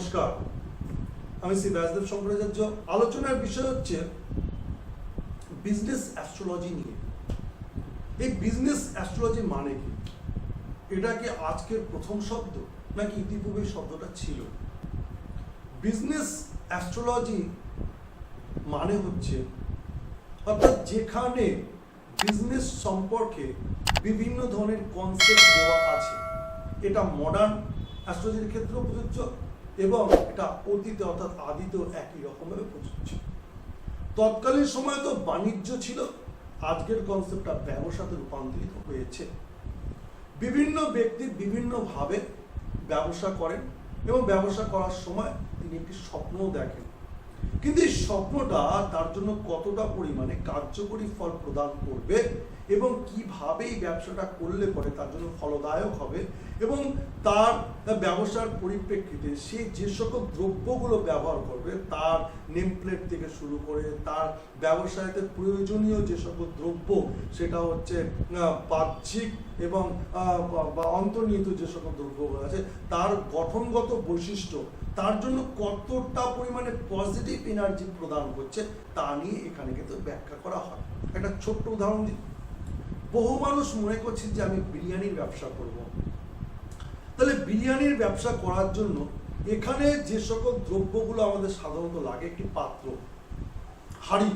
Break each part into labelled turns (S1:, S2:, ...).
S1: নমস্কার। আমি শ্রী ব্যাসদেব শঙ্করাচার্য। আলোচনার বিষয় হচ্ছে বিজনেস অ্যাস্ট্রোলজি নিয়ে। এই বিজনেস অ্যাস্ট্রোলজি মানে কি? এটা কি আজকের প্রথম শব্দ, নাকি ইতিপূর্বে শব্দটা ছিল? বিজনেস অ্যাস্ট্রোলজি মানে হচ্ছে অর্থাৎ যেখানে বিজনেস সম্পর্কে বিভিন্ন ধরনের কনসেপ্ট দেওয়া আছে। এটা মডার্ন অ্যাস্ট্রোলজির ক্ষেত্রেও প্রযোজ্য এবং এটা অতীতে অর্থাৎ আদিতেও একই রকমভাবে প্রযোজ্য তৎকালীন সময় তো বাণিজ্য ছিল, আজকের কনসেপ্টটা ব্যবসাতে রূপান্তরিত হয়েছে। বিভিন্ন ব্যক্তি বিভিন্নভাবে ব্যবসা করেন এবং ব্যবসা করার সময় তিনি একটি স্বপ্ন দেখেন। কিন্তু এই স্বপ্নটা তার জন্য কতটা পরিমাণে কার্যকরী ফল প্রদান করবে এবং কীভাবে এই ব্যবসাটা করলে পরে তার জন্য ফলদায়ক হবে এবং তার ব্যবসার পরিপ্রেক্ষিতে সে যে সকল দ্রব্যগুলো ব্যবহার করবে, তার নেম প্লেট থেকে শুরু করে, তার ব্যবসায়তে প্রয়োজনীয় যে সকল দ্রব্য, সেটা হচ্ছে বাহ্যিক এবং বা অন্তর্নিহিত যে সকল দ্রব্যগুলো আছে, তার গঠনগত বৈশিষ্ট্য, তার জন্য কতটা পরিমাণে পজিটিভ এনার্জি প্রদান করছে, তা নিয়ে এখানে কিন্তু ব্যাখ্যা করা হয়। একটা ছোট্ট উদাহরণ দিই। বহু মানুষ মনে করছে যে আমি বিরিয়ানির ব্যবসা করব। তাহলে বিরিয়ানির ব্যবসা করার জন্য এখানে যে সকল দ্রব্যগুলো আমাদের সাধারণত লাগে, একটি পাত্র, হাঁড়ি,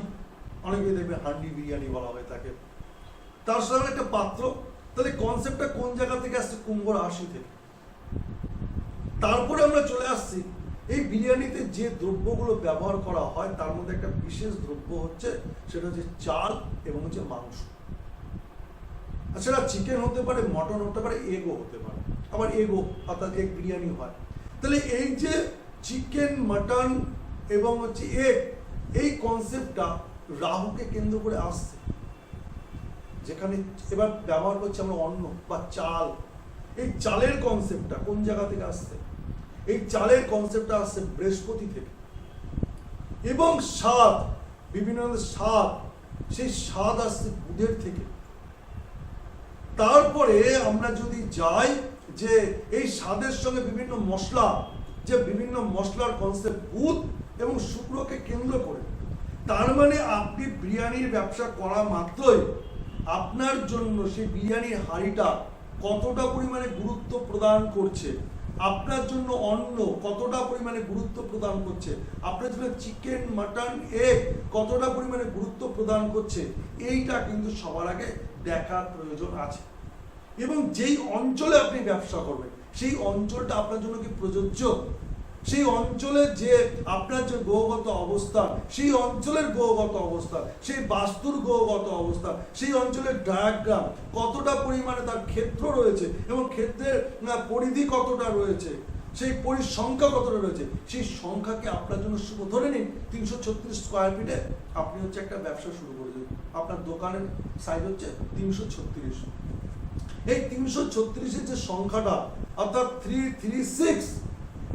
S1: অনেকে দেখবে হান্ডি বিরিয়ানি বলা হয়ে থাকে। তার সাথে একটা পাত্র, তাহলে কনসেপ্টটা কোন জায়গা থেকে আসছে? কুম্ভর আশি থেকে। তারপরে আমরা চলে আসছি, এই বিরিয়ানিতে যে দ্রব্যগুলো ব্যবহার করা হয়, তার মধ্যে একটা বিশেষ দ্রব্য হচ্ছে, সেটা হচ্ছে চাল এবং হচ্ছে মাংস। আর সেটা চিকেন হতে পারে, মটন হতে পারে এগও হতে পারে। আবার এগও অর্থাৎ এগ বিরিয়ানি হয়। তাহলে এই যে চিকেন মাটন এবং হচ্ছে এগ এই কনসেপ্টটা রাহুকে কেন্দ্র করে আসছে। যেখানে এবার ব্যবহার করছি আমরা অন্ন বা চাল। এই চালের কনসেপ্টটা কোন জায়গা থেকে আসছে? এই চালের কনসেপ্টটা আসছে বৃহস্পতি থেকে। এবং স্বাদ, বিভিন্ন ধরনের স্বাদ, সেই স্বাদ আসছে বুধের থেকে। তারপরে আমরা যদি যাই যে এই স্বাদের সঙ্গে বিভিন্ন মশলা, যে বিভিন্ন মশলার কনসেপ্ট বুধ এবং শুক্রকে কেন্দ্র করে। তার মানে আপনি বিরিয়ানির ব্যবসা করা মাত্রই আপনার জন্য সেই বিরিয়ানির হাঁড়িটা কতটা পরিমাণে গুরুত্ব প্রদান করছে, আপনার জন্য অন্ন কতটা পরিমাণে গুরুত্ব প্রদান করছে, আপনার জন্য চিকেন মাটন এগ কতটা পরিমাণে গুরুত্ব প্রদান করছে, এইটা কিন্তু সবার আগে দেখার প্রয়োজন আছে। এবং যেই অঞ্চলে আপনি ব্যবসা করবেন, সেই অঞ্চলটা আপনার জন্য কি প্রযোজ্য? সেই অঞ্চলের যে আপনার যে গ্রহগত অবস্থান, সেই অঞ্চলের গ্রহগত অবস্থান, সেই বাস্তুর গ্রহগত অবস্থান, সেই অঞ্চলের ডায়াগ্রাম কতটা পরিমাণে তার ক্ষেত্র রয়েছে এবং ক্ষেত্রের পরিধি কতটা রয়েছে, সেই পরিসংখ্যা কতটা রয়েছে, সেই সংখ্যাকে আপনার জন্য ধরে নিন, তিনশো ছত্রিশ স্কোয়ার ফিটে আপনি হচ্ছে একটা ব্যবসা শুরু করে দিন আপনার দোকানের সাইজ হচ্ছে তিনশো ছত্রিশ। এই তিনশো ছত্রিশের যে সংখ্যাটা, অর্থাৎ থ্রি থ্রি সিক্স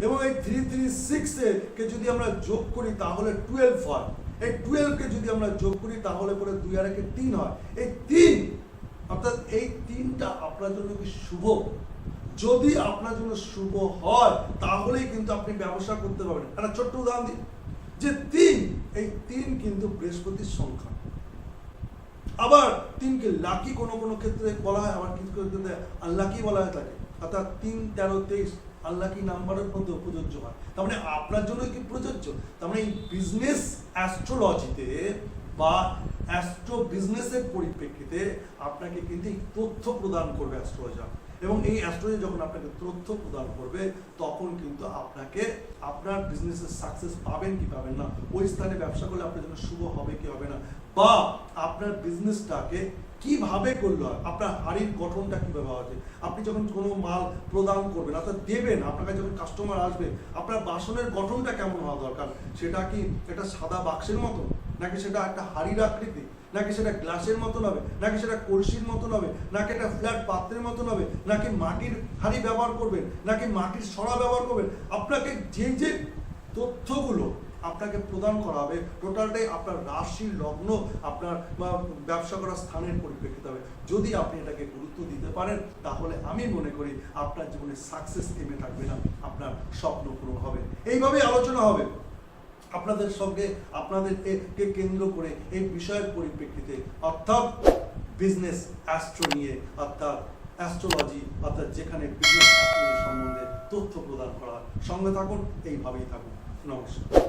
S1: এবং এই থ্রি থ্রি সিক্সে কে যদি আমরা যোগ করি তাহলে টুয়েলভ হয়। এই টুয়েলভকে যদি আমরা যোগ করি তাহলে পরে দুই আর একে তিন হয়। এই তিন, অর্থাৎ এই তিনটা আপনার জন্য কি শুভ? যদি আপনার জন্য শুভ হয়, তাহলেই কিন্তু আপনি ব্যবসা করতে পারবেন। একটা ছোট্ট উদাহরণ দিই। যে তিন, এই তিন কিন্তু বৃহস্পতির সংখ্যা। আবার তিনকে লাকি কোনো কোনো ক্ষেত্রে বলা হয়, আবার কিছু ক্ষেত্রে আনলাকি বলা হয় তাকে। অর্থাৎ তিন, তেরো, তেইশ আনলাকি নাম্বারের মধ্যে প্রযোজ্য হয়। তার মানে আপনার জন্য কি প্রযোজ্য? তার মানে এই বিজনেস অ্যাস্ট্রোলজিতে বা অ্যাস্ট্রো বিজনেসের পরিপ্রেক্ষিতে আপনাকে কিন্তু এই তথ্য প্রদান করবে অ্যাস্ট্রোলজার এবং এই অ্যাস্ট্রোলজি যখন আপনাকে তথ্য প্রদান করবে, তখন কিন্তু আপনাকে আপনার বিজনেসের সাকসেস পাবেন কি পাবেন না। ওই স্থানে ব্যবসা করলে আপনার জন্য শুভ হবে কি হবে না। বা আপনার বিজনেসটাকে কীভাবে করল? আপনার হাড়ির গঠনটা কীভাবে হবে আপনি যখন কোনো মাল প্রদান করবেন, অর্থাৎ দেবেন, আপনার কাছে যখন কাস্টমার আসবে, আপনার বাসনের গঠনটা কেমন হওয়া দরকার? সেটা কি একটা সাদা বাক্সের মতো নাকি সেটা একটা হাড়ির আকৃতি? নাকি সেটা গ্লাসের মতন হবে? নাকি সেটা কলসির মতন হবে? নাকি একটা ফ্ল্যাট পাত্রের মতন হবে? নাকি মাটির হাড়ি ব্যবহার করবেন? নাকি মাটির সরা ব্যবহার করবেন? আপনাকে যে যে তথ্যগুলো আপনাকে প্রদান করা হবে। টোটালটাই আপনার রাশি লগ্ন, আপনার ব্যবসা করার স্থানের পরিপ্রেক্ষিতে হবে। যদি আপনি এটাকে গুরুত্ব দিতে পারেন, তাহলে আমি মনে করি আপনার জীবনে সাকসেস থেমে থাকবে না, আপনার স্বপ্ন পূরণ হবে। এইভাবেই আলোচনা হবে। আপনাদের সঙ্গে আপনাদের এ- কে কেন্দ্র করে এই বিষয়ের পরিপ্রেক্ষিতে, অর্থাৎ বিজনেস অ্যাস্ট্রো নিয়ে, অর্থাৎ অ্যাস্ট্রোলজি অর্থাৎ যেখানে বিজনেস সম্বন্ধে তথ্য প্রদান করা সঙ্গে থাকুন, এইভাবেই থাকুন। নমস্কার।